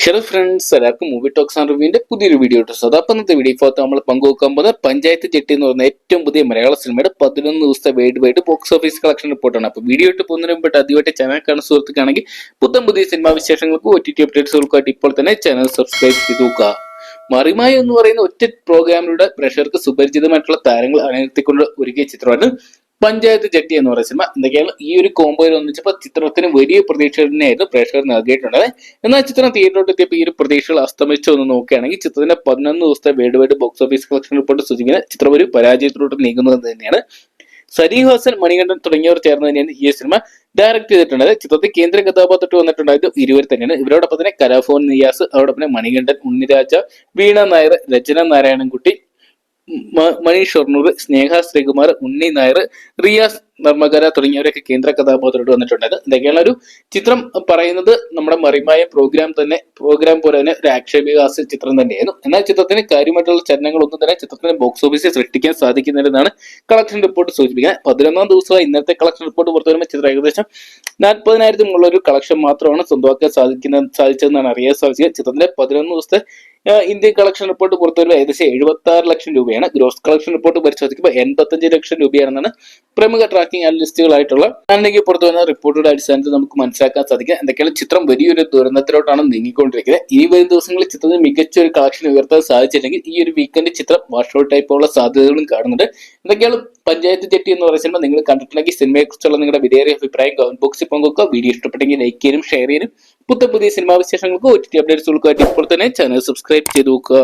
Hello friends എല്ലാവർക്കും movie talks and റിവ്യൂവിന്റെ പുതിയൊരു വീഡിയോ ഇട്ടു അത് അപ്പം ഇന്നത്തെ വീഡിയോ ഇപ്പോൾ നമ്മൾ പങ്കുവെക്കാൻ പോകുന്നത് പഞ്ചായത്ത് ജെട്ടി എന്ന് പറയുന്ന ഏറ്റവും പുതിയ മലയാള സിനിമയുടെ പതിനൊന്ന് ദിവസത്തെ world wide box office collection റിപ്പോർട്ടാണ് അപ്പോൾ വീഡിയോ ഇട്ട് പോകുന്നതിന് മുമ്പ് ആദ്യമായിട്ട് ചാനൽ കാണുന്ന സുഹൃത്തുക്കാണെങ്കിൽ പുത്തൻ പുതിയ സിനിമാ വിശേഷങ്ങൾക്കും ഒ ടി ടി അപ്ഡേറ്റ്സുകൾക്കായിട്ട് ഇപ്പോൾ തന്നെ ചാനൽ സബ്സ്ക്രൈബ് ചെയ്ത് നോക്കുക. മറിമായ എന്ന് പറയുന്ന ഒറ്റ പ്രോഗ്രാമിലൂടെ പ്രഷർക്ക് സുപരിചിതമായിട്ടുള്ള താരങ്ങൾ അണിനിർത്തിക്കൊണ്ട് ഒരുക്കിയ ചിത്രമാണ് പഞ്ചായത്ത് ജെട്ടി എന്ന് പറയുന്ന സിനിമ. എന്തൊക്കെയാണ് ഈ ഒരു കോമ്പോയിൽ ഒന്നിച്ചപ്പോൾ ചിത്രത്തിന് വലിയ പ്രതീക്ഷ തന്നെയായിരുന്നു പ്രേക്ഷകർ നൽകിയിട്ടുള്ളത്. എന്നാൽ ചിത്രം തിയേറ്ററിലോട്ട് എത്തിയപ്പോൾ ഈ ഒരു പ്രതീക്ഷകൾ അസ്തമിച്ചു എന്ന് നോക്കുകയാണെങ്കിൽ ചിത്രത്തിന്റെ പതിനൊന്ന് ദിവസത്തെ world wide box office collection report സൂചിപ്പിക്കുന്ന ചിത്രം ഒരു പരാജയത്തിലോട്ട് നീങ്ങുന്നത് തന്നെയാണ്. സരീ ഹാസൻ മണികണ്ഠൻ തുടങ്ങിയവർ ചേർന്ന് തന്നെയാണ് ഈ സിനിമ ഡയറക്ട് ചെയ്തിട്ടുള്ളത്. ചിത്രത്തിൽ കേന്ദ്ര കഥാപാത്രത്തിൽ വന്നിട്ടുണ്ടായത് ഇരുവർ തന്നെയാണ്. ഇവരോടൊപ്പം തന്നെ കലാഫോൻ നിയാസ് തന്നെ മണികണ്ഠൻ ഉണ്ണിരാജ വീണ നായർ രചന നാരായണൻകുട്ടി മ- മണി ഷൊർണൂർ സ്നേഹ ശ്രീകുമാർ ഉണ്ണി നായർ റിയാസ് നർമ്മകര തുടങ്ങിയവരൊക്കെ കേന്ദ്ര കഥാപാത്രമായിട്ട് വന്നിട്ടുണ്ടായത്. ഇതൊക്കെയാണ് ഒരു ചിത്രം പറയുന്നത്. നമ്മുടെ മറിമായ പ്രോഗ്രാം തന്നെ പ്രോഗ്രാം പോലെ തന്നെ ഒരു ആക്ഷേപികാസ ചിത്രം തന്നെയായിരുന്നു. എന്നാൽ ചിത്രത്തിന് കാര്യമായിട്ടുള്ള ചലനങ്ങളൊന്നും തന്നെ ചിത്രത്തിന് ബോക്സ് ഓഫീസിൽ സൃഷ്ടിക്കാൻ സാധിക്കുന്നില്ലെന്നാണ് കളക്ഷൻ റിപ്പോർട്ട് സൂചിപ്പിക്കുന്നത്. പതിനൊന്നാം ദിവസമായി ഇന്നത്തെ കളക്ഷൻ റിപ്പോർട്ട് പുറത്തു വരുമ്പോൾ ചിത്രം ഏകദേശം നാൽപ്പതിനായിരത്തിനുള്ള ഒരു കളക്ഷൻ മാത്രമാണ് സ്വന്തമാക്കാൻ സാധിക്കുന്ന സാധിച്ചതെന്നാണ് അറിയാൻ സാധിച്ചത്. ചിത്രത്തിന്റെ പതിനൊന്ന് ദിവസത്തെ ഇന്ത്യൻ കളക്ഷൻ റിപ്പോർട്ട് പുറത്തു വരുമ്പോൾ ഏകദേശം എഴുപത്തി ആറ് ലക്ഷം രൂപയാണ്. ഗ്രോസ് കളക്ഷൻ റിപ്പോർട്ട് പരിശോധിക്കുമ്പോൾ എൺപത്തഞ്ച് ലക്ഷം രൂപയാണെന്നാണ് പ്രമുഖ ട്രാക്കിംഗ് അനലിസ്റ്റുകളായിട്ടുള്ള അല്ലെങ്കിൽ പുറത്തു വരുന്ന റിപ്പോർട്ടുകളുടെ അടിസ്ഥാനത്തിൽ നമുക്ക് മനസ്സിലാക്കാൻ സാധിക്കും എന്തൊക്കെയാണ്? ചിത്രം വലിയൊരു ദുരന്തത്തിലോട്ടാണ് നീങ്ങിക്കൊണ്ടിരിക്കുന്നത്. ഇനി വരും ദിവസങ്ങളിൽ ചിത്രത്തിന് മികച്ച ഒരു കളക്ഷൻ ഉയർത്താൻ സാധിച്ചില്ലെങ്കിൽ ഈ ഒരു വീക്കെൻഡ് ചിത്രം വാഷ് ഔട്ട് ടൈപ്പുള്ള സാധ്യതകളും കാണുന്നുണ്ട്. എന്തൊക്കെയാണ്? പഞ്ചായത്ത് ജെട്ടി എന്ന് പറയുന്ന സിനിമ നിങ്ങൾ കണ്ടിട്ടുണ്ടെങ്കിൽ സിനിമയെക്കുറിച്ചുള്ള നിങ്ങളുടെ വിലയേറിയ അഭിപ്രായം കമന്റ് ബോക്സിൽ പങ്കുവെക്കുക. വീഡിയോ ഇഷ്ടപ്പെട്ടെങ്കിൽ ലൈക്ക് ചെയ്യാനും ഷെയർ ചെയ്യാനും പുത്തൻ പുതിയ സിനിമാ വിശേഷങ്ങൾക്ക് ഒ ടി ടി അപ്ഡേറ്റ്സുകൾക്കായിട്ട് ഇപ്പോൾ തന്നെ ചാനൽ സബ്സ്ക്രൈബ് ചെയ്ത് നോക്കുക.